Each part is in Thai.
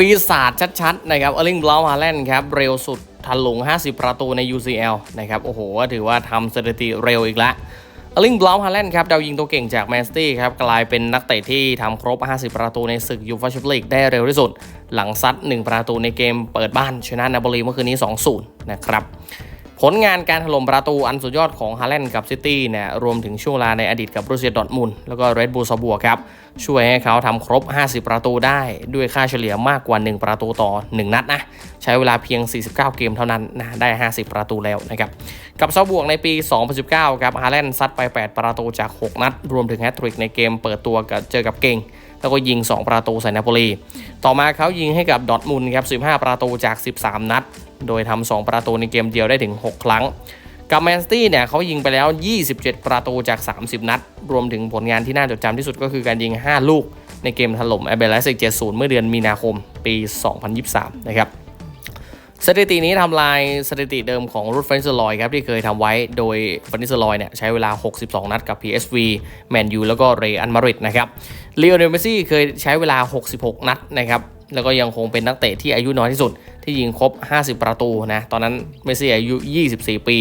ปีศาจชัดๆนะครับเอลิงบลาวฮาแลนด์ครับเร็วสุดทันหลง 50 ประตูใน UCL นะครับโอ้โหถือว่าทำสถิติเร็วอีกแล้วเอลิงบลาวฮาแลนด์ครับดาวยิงตัวเก่งจากแมนซิตี้ครับกลายเป็นนักเตะที่ทำครบ 50 ประตูในศึกยูฟ่าแชมเปี้ยนลีกได้เร็วที่สุด หลังซัด 1 ประตูในเกมเปิดบ้านชนะนาโปลีเมื่อคืนนี้ 2-0 นะครับ ผลงานการถล่มประตูอันสุดยอดของฮาแลนด์กับซิตี้เนี่ยรวมถึงช่วงเวลาในอดีตกับรูเซียดอทมุนแล้วก็เรดบูลซบัวครับ ช่วยให้เขาทำครบ 50 ประตูได้ด้วยค่าเฉลี่ยมากกว่า 1 ประตูต่อ 1 นัดนะใช้เวลาเพียง 49 เกมเท่านั้นนะได้ 50 ประตูแล้วนะครับกับซาบวกในปี 2019ครับฮาแลนด์ซัดไป 8 ประตูจาก 6 นัด รวมถึงแฮตทริกในเกมเปิดตัวกับเจอกับเก่ง แล้วก็ยิง 2 ประตูใส่นาโปลี ต่อมาเขายิงให้กับดอทมุนครับ 15 ประตูจาก 13 นัด โดยทำ2ประตูในเกมเดียวได้ถึง 6 ครั้ง กับแมนซิตี้เนี่ยเขายิงไปแล้ว 27 ประตูจาก 30 นัด รวมถึงผลงานที่น่าจดจำที่สุดก็คือการยิง 5 ลูกในเกมถล่มแอเบลเลซิก70เมื่อเดือนมีนาคมปี 2023 นะครับ สถิตินี้ทำลายสถิติเดิมของรูดเฟนเซอร์ลอยครับที่เคยทำไว้โดยฟันนิสเซอร์ลอยเนี่ยใช้เวลา 62 นัดกับ PSV แมนยูแล้วก็เรอัลมาดริดนะครับเลโอเนลเมซี่เคยใช้เวลา 66 นัดนะครับแล้วก็ยังคงเป็นนักเตะที่อายุน้อยที่สุด ที่ยิงครบ 50 ประตูนะ ตอนนั้นเมซี่อายุ 24 ปี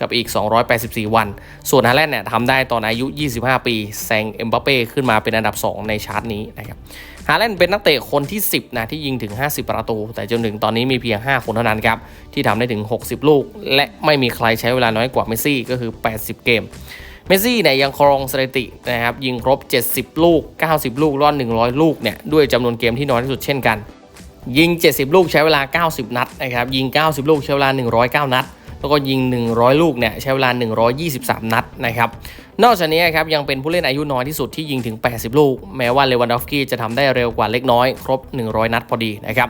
กับอีก 284 วัน ส่วนฮาแลนด์เนี่ยทำได้ตอนอายุ 25 ปี แซงเอ็มบัปเป้ขึ้นมาเป็นอันดับ 2 ในชาร์ตนี้นะครับ ฮาแลนด์เป็นนักเตะคนที่ 10 นะ ที่ยิงถึง 50 ประตู แต่จนถึงตอนนี้มีเพียง 5 คนเท่านั้นครับ ที่ทำได้ถึง 60 ลูก และไม่มีใครใช้เวลาน้อยกว่าเมสซี่ก็คือ 80 เกม เมสซี่เนี่ยยังครองสถิตินะครับยิงครบ 70 ลูก 90 ลูกรอด100 ลูกเนี่ยด้วยจำนวนเกมที่น้อยที่สุดเช่นกัน ยิง 70 ลูกใช้เวลา 90 นัดนะครับยิง 90 ลูกใช้เวลา 109 นัด แล้วก็ยิง 100 ลูกเนี่ยใช้เวลา 123 นัดนะครับนอกจากนี้ครับยังเป็นผู้เล่นอายุน้อยที่สุดที่ยิงถึง 80 ลูก แม้ว่าเลวันดอฟสกี้จะทำได้เร็วกว่าเล็กน้อย ครบ 100 นัดพอดีนะครับ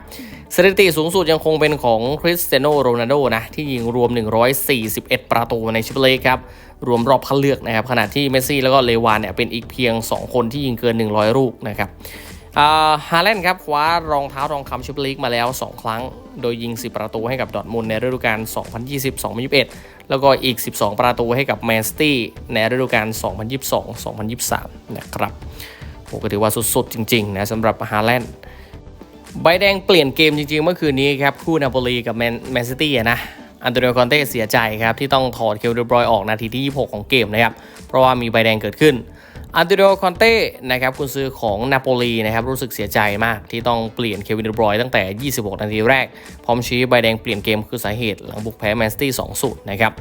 สถิติสูงสุดยังคงเป็นของคริสเตียโนโรนัลโดนะที่ยิงรวม 141 ประตูในชมเปี้ยนลีกครับรวมรอบคัดเลือกนะครับขณะที่เมสซี่แล้วก็เลวานเนี่ยเป็นอีกเพียง 2 คนที่ยิงเกิน 100 ลูกนะครับ ฮาแลนด์ครับคว้ารองเท้ารองคำชมเปี้ยนลีกมาแล้ว 2 ครั้ง โดยยิง 10 ประตูให้กับดอร์ทมุนในฤดูกาล 2020-2021 แล้วก็อีก 12 ประตูให้กับแมนซิตี้ในฤดูกาล 2022-2023 นะครับโอ้ก็ถือว่าสุดๆ จริงๆนะสำหรับฮาแลนด์ใบแดงเปลี่ยนเกมจริงๆ เมื่อคืนนี้ครับ คู่นาโปลีกับแมนซิตี้นะ อันโตนิโอคอนเต้เสียใจครับที่ต้องถอดเคลเดบรอยออกนาทีที่ 26 ของเกมนะครับเพราะว่ามีใบแดงเกิดขึ้นอันโตนิโอคอนเต้นะครับคุณซื้อของนาโปลีนะครับรู้สึกเสียใจมากที่ต้องเปลี่ยนเควินเดบรอยตั้งแต่ 26 นาทีแรก พร้อมชี้ใบแดงเปลี่ยนเกมคือสาเหตุหลังบุกแพ้แมนซิตี้2-0นะครับ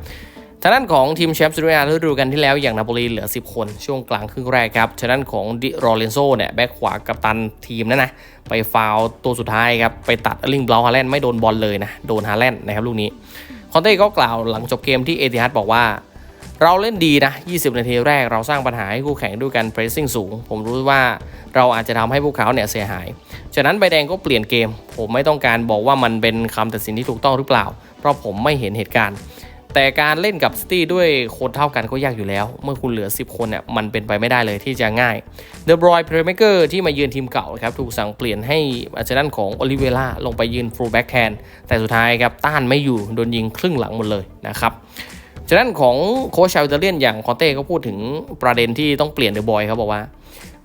ทางด้านของทีมแชมป์ซีเรียฤดูกาลที่แล้วอย่างนาโปลีเหลือ 10 คนช่วงกลางครึ่งแรกครับทางด้านของดิโรเลนโซเนี่ยแบ็คขวากับตันทีมนั่นนะไปฟาวตัวสุดท้ายครับไปตัดลิงบลฮาแลนด์ไม่โดนบอลเลยนะโดนฮาแลนด์นะครับลูกนี้ คอนเต้ก็กล่าวหลังจบเกมที่เอติฮัดบอกว่า เราเล่นดีนะ 20 นาทีแรกเราสร้างปัญหาให้คู่แข่งด้วยการเพรสซิ่งสูง ผมรู้ว่าเราอาจจะทำให้พวกเขาเนี่ยเสียหาย ฉะนั้นใบแดงก็เปลี่ยนเกม ผมไม่ต้องการบอกว่ามันเป็นคำตัดสินที่ถูกต้องหรือเปล่า เพราะผมไม่เห็นเหตุการณ์ แต่การเล่นกับซิตี้ด้วยคนเท่ากันก็ยากอยู่แล้ว เมื่อคุณเหลือ 10 คนเนี่ยมันเป็นไปไม่ได้เลยที่จะง่ายเดอบรอยเพลย์เมเกอร์ที่มายืนทีมเก่าครับถูกสั่งเปลี่ยนให้อาจารย์ของโอลิเวล่าลงไปยืนฟูลแบ็กแทนแต่สุดท้ายครับต้านไม่อยู่โดนยิงครึ่งหลังหมดเลยนะครับจากนั้นของโค้ชชาวอิตาเลียนอย่างคอนเต้ก็พูดถึงประเด็นที่ต้องเปลี่ยนเดอะบอยครับบอกว่า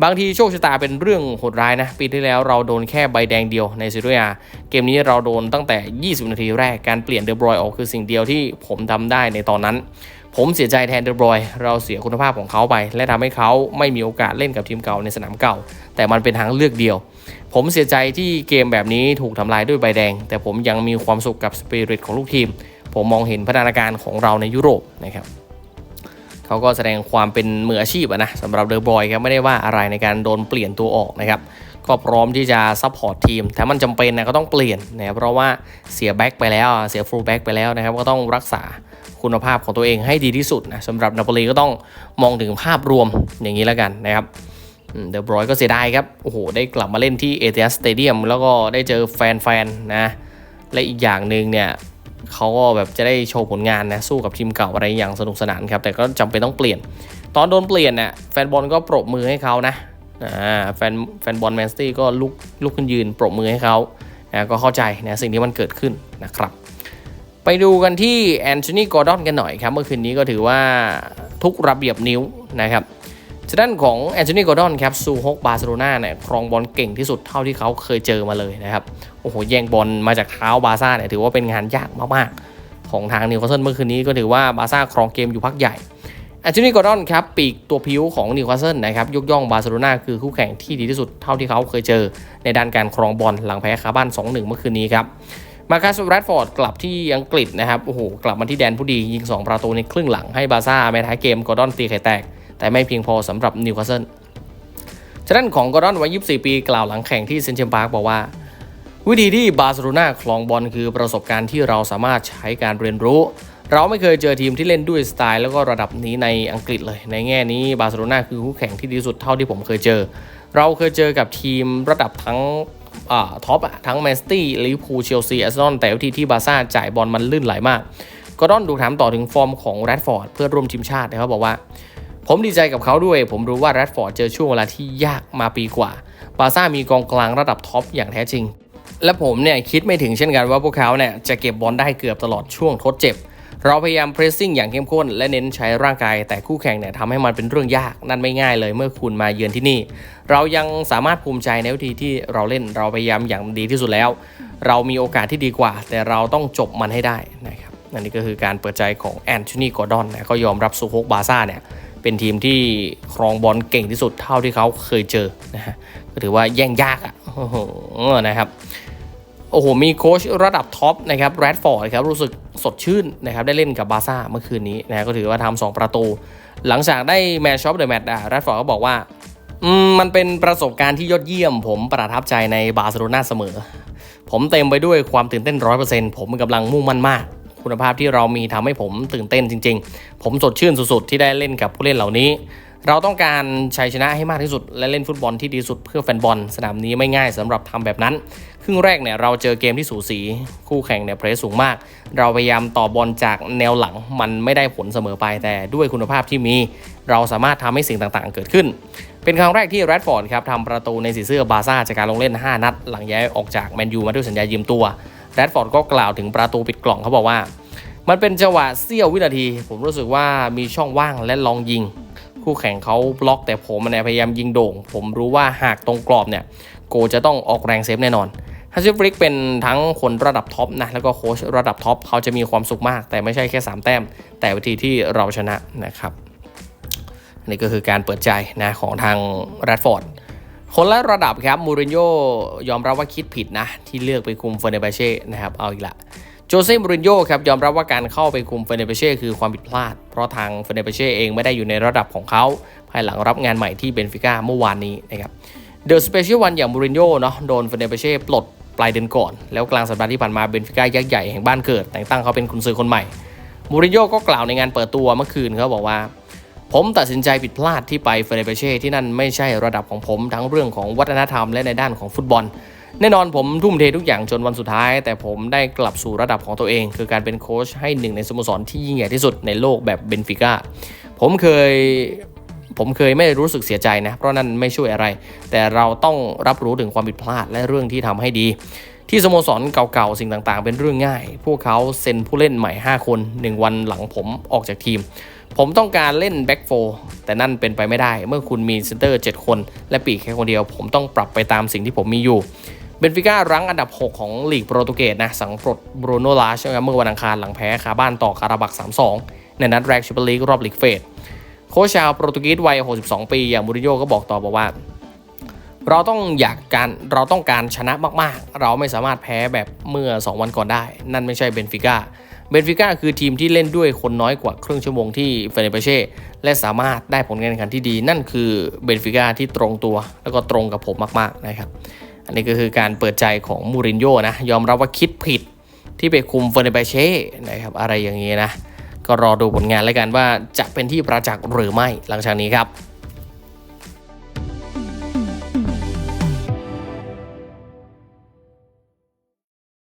บางทีโชคชะตาเป็นเรื่องโหดร้ายนะ ปีที่แล้วเราโดนแค่ใบแดงเดียวในซีเรียเกมนี้เราโดนตั้งแต่ 20 นาทีแรกการเปลี่ยนเดอะบอยออกคือสิ่งเดียวที่ผมทำได้ในตอนนั้น ผมเสียใจแทนเดอะบอย เราเสียคุณภาพของเขาไป และทำให้เขาไม่มีโอกาสเล่นกับทีมเก่าในสนามเก่า แต่มันเป็นทางเลือกเดียว ผมเสียใจที่เกมแบบนี้ถูกทำลายด้วยใบแดง แต่ผมยังมีความสุขกับสปิริตของลูกทีม ผมมองเห็นพัฒนาการของเราในยุโรปนะครับ เขาก็แสดงความเป็นมืออาชีพนะสำหรับเดอะบอยครับไม่ได้ว่าอะไรในการโดนเปลี่ยนตัวออกนะครับก็พร้อมที่จะซัพพอร์ตทีมถ้ามันจำเป็นนะก็ต้องเปลี่ยนนะเพราะว่าเสียแบ็กไปแล้วเสียฟูลแบ็กไปแล้วนะครับก็ต้องรักษาคุณภาพของตัวเองให้ดีที่สุดนะสำหรับนาโปลีก็ต้องมองถึงภาพรวมอย่างนี้แล้วกันนะครับเดอะบอยก็เสียดายครับ โอ้โห ได้กลับมาเล่นที่เอเ i สสเตเดียมแล้วก็ได้เจอแฟนๆนะ และอีกอย่างหนึ่งเนี่ย เขาก็แบบจะได้โชว์ผลงานนะสู้กับทีมเก่าอะไรอย่างสนุกสนานครับแต่ก็จำเป็นต้องเปลี่ยน ตอนโดนเปลี่ยนเนี่ยแฟนบอลก็ปรบมือให้เขานะอ่าแฟนแฟนบอลแมนสตี้ก็ลุกลุกขึ้นยืนปรบมือให้เขานะก็เข้าใจนะสิ่งที่มันเกิดขึ้นนะครับไปดูกันที่แอนโทนีกอร์ดอนกันหน่อยครับ เมื่อคืนนี้ก็ถือว่าทุกระเบียบนิ้วนะครับ ฉะนั้นของแอนโทนีกดอนครับซูฮกบาร์เซโลนาเนี่ยครองบอลเก่งที่สุดเท่าที่เขาเคยเจอมาเลยนะครับโอ้โหแย่งบอลมาจากเท้าบาซ่าเนี่ยถือว่าเป็นงานยากมากๆ ของทางนิวคาสเซิลเมื่อคืนนี้ก็ถือว่าบาซ่าครองเกมอยู่พักใหญ่แอนโทนีกดอนครับปีกตัวพิ้วของนิวคาสเซิลนะครับยกย่องบาร์เซโลนาคือคู่แข่งที่ดีที่สุดเท่าที่เขาเคยเจอ ในด้านการครองบอลหลังแพ้คาบ้าน 2-1 เมื่อคืนนี้ครับมาคัสแรดฟอร์ดกลับที่อังกฤษนะครับโอ้โหกลับมาที่แดนผู้ดียิง 2 ประตูในครึ่งหลังให้บาซ่าแม้ท้ายเกมกอดอนตีไข่แตก แต่ไม่เพียงพอสำหรับนิวคาสเซิลฉะนั้นของกอร์ดอนวัย 24 ปีกล่าวหลังแข่งที่เซนเชมปาร์กบอกว่า วิธีที่บาร์เซโลนาคลองบอลคือประสบการณ์ที่เราสามารถใช้การเรียนรู้ เราไม่เคยเจอทีมที่เล่นด้วยสไตล์แล้วก็ระดับนี้ในอังกฤษเลย ในแง่นี้บาร์เซโลนาคือคู่แข่งที่ดีสุดเท่าที่ผมเคยเจอ เราเคยเจอกับทีมระดับทั้งท็อปทั้งแมนสตี้ลิเวอร์พูลเชลซีแอาร์เซนแต่วิธีที่บาร์ซ่าจ่ายบอลมันลื่นไหลมากก็ต้องดูถามต่อถึงฟอร์มของแรดฟอร์ดเพื่อร่วมทีมชาตินะครับบอกว่า ผมดีใจกับเขาด้วย ผมรู้ว่าแรดฟอร์ดเจอช่วงเวลาที่ยากมาปีกว่า บาซ่ามีกองกลางระดับท็อปอย่างแท้จริง และผมเนี่ยคิดไม่ถึงเช่นกันว่าพวกเขาเนี่ยจะเก็บบอลได้เกือบตลอดช่วงทดเจ็บ เราพยายามเพรสซิ่งอย่างเข้มข้นและเน้นใช้ร่างกาย แต่คู่แข่งเนี่ยทำให้มันเป็นเรื่องยากนั่นไม่ง่ายเลยเมื่อคุณมาเยือนที่นี่ เรายังสามารถภูมิใจในวิธีที่เราเล่นเราพยายามอย่างดีที่สุดแล้ว เรามีโอกาสที่ดีกว่า แต่เราต้องจบมันให้ได้นะครับอันนี้ก็คือการเปิดใจของแอนโทนีกอร์ดอนนะก็ยอมรับซูโฮกบาซ่าเนี่ย เป็นทีมที่ครองบอลเก่งที่สุดเท่าที่เขาเคยเจอนะฮะก็ถือว่าแย่งยากอะโอ้โหนะครับโอ้โห มีโค้ชระดับท็อปนะครับแรดฟอร์ดครับรู้สึกสดชื่นนะครับได้เล่นกับบาซ่าเมื่อคืนนี้นะก็ถือว่าทำสองประตู หลังจากได้แมตช์ช็อปเดอะแมตช์อะแรดฟอร์ดก็บอกว่าอืมมันเป็นประสบการณ์ที่ยอดเยี่ยม ผมประทับใจในบาร์เซโลนาเสมอ ผมเต็มไปด้วยความตื่นเต้นร้อยเปอร์เซ็นต์ผมกำลังมุ่งมั่นมาก คุณภาพที่เรามีทำให้ผมตื่นเต้นจริง ๆ ผมสดชื่นสุดๆ ที่ได้เล่นกับผู้เล่นเหล่านี้ เราต้องการชัยชนะให้มากที่สุด และเล่นฟุตบอลที่ดีสุดเพื่อแฟนบอล สนามนี้ไม่ง่ายสำหรับทำแบบนั้น ครึ่งแรกเนี่ยเราเจอเกมที่สูสี คู่แข่งเนี่ยเพรสสูงมาก เราพยายามต่อบอลจากแนวหลังมันไม่ได้ผลเสมอไปแต่ด้วยคุณภาพที่มี เราสามารถทำให้สิ่งต่างๆ เกิดขึ้นเป็นครั้งแรกที่แรดฟอร์ดครับทำประตูในสีเสื้อบาซ่าจากการลงเล่น 5 นัด หลังย้ายออกจากแมนยูมาด้วยสัญญายืมตัว แรดฟอร์ดก็กล่าวถึงประตูปิดกล่องเขาบอกว่า มันเป็นจังหวะเสี้ยววินาที ผมรู้สึกว่ามีช่องว่างและลองยิง คู่แข่งเขาบล็อกแต่ผมเนี่ยพยายามยิงโด่ง ผมรู้ว่าหากตรงกรอบเนี่ยโกจะต้องออกแรงเซฟแน่นอนฮัสซิฟริกเป็นทั้งคนระดับท็อปนะแล้วก็โค้ชระดับท็อปเขาจะมีความสุขมาก แต่ไม่ใช่แค่ 3 แต้ม แต่วิธีที่เราชนะนะครับนี่ก็คือการเปิดใจนะของทางแรดฟอร์ด คนละระดับครับ มูรินโญ่ยอมรับว่าคิดผิดนะ ที่เลือกไปคุมเฟอร์เนเบเช่นะครับ เอาอีกละโจเซ่มูรินโญ่ครับยอมรับว่าการเข้าไปคุมเฟอร์เนเบเช่คือความผิดพลาด เพราะทางเฟอร์เนเบเช่เองไม่ได้อยู่ในระดับของเขา ภายหลังรับงานใหม่ที่เบนฟิก้าเมื่อวานนี้นะครับเดอะสเปเชียลวันอย่างมูรินโญ่เนาะโดนเฟอร์เนเบเช่ปลดปลายเดือนก่อน แล้วกลางสัปดาห์ที่ผ่านมาเบนฟิก้ายักษ์ใหญ่แห่งบ้านเกิดแต่งตั้งเขาเป็นกุนซือคนใหม่มูรินโญ่ก็กล่าวในงานเปิดตัวเมื่อคืนเขาบอกว่า ผมตัดสินใจผิดพลาดที่ไปเฟเนเบเช่ที่นั่นไม่ใช่ระดับของผมทั้งเรื่องของวัฒนธรรมและในด้านของฟุตบอล แน่นอนผมทุ่มเททุกอย่างจนวันสุดท้าย แต่ผมได้กลับสู่ระดับของตัวเอง คือการเป็นโค้ชให้หนึ่งในสโมสรที่ยิ่งใหญ่ที่สุดในโลกแบบเบนฟิก้าผมเคยผมเคยไม่รู้สึกเสียใจนะเพราะนั่นไม่ช่วยอะไร แต่เราต้องรับรู้ถึงความผิดพลาดและเรื่องที่ทำให้ดี ที่สโมสรเก่าๆ สิ่งต่างๆ เป็นเรื่องง่าย พวกเขาเซ็นผู้เล่นใหม่ 5 คน 1 วันหลังผมออกจากทีม ผมต้องการเล่นแบ็กโฟแต่นั่นเป็นไปไม่ได้ เมื่อคุณมีเซนเตอร์ 7 คน และปีกแค่คนเดียว ผมต้องปรับไปตามสิ่งที่ผมมีอยู่เบนฟิก้ารั้งอันดับ 6 ของลีกโปรตุเกสนะสังปลดบรูโนลาชเมื่อวันอังคารหลังแพ้คาบ้านต่อคาราบัก 3-2 ในนัดแรกแชมเปี้ยนลีกรอบลีกเฟสโค้ชชาวโปรตุเกสวัย 62 ปี อย่างมูริโญ่ก็บอกต่อบอกว่า เราต้องอยากการเราต้องการชนะมากๆ เราไม่สามารถแพ้แบบเมื่อ 2 วันก่อนได้ นั่นไม่ใช่เบนฟิก้า เบนฟิก้าคือทีมที่เล่นด้วยคนน้อยกว่าครึ่งชั่วโมงที่เฟเนเบเช่และสามารถได้ผลการแข่งขันที่ดี นั่นคือเบนฟิก้าที่ตรงตัว แล้วก็ตรงกับผมมากๆนะครับ อันนี้ก็คือการเปิดใจของมูรินโญ่นะ ยอมรับว่าคิดผิดที่ไปคุมเฟเนเบเช่นะครับอะไรอย่างนี้นะ ก็รอดูผลงานแล้วกันว่าจะเป็นที่ประจักษ์หรือไม่หลังจากนี้ครับ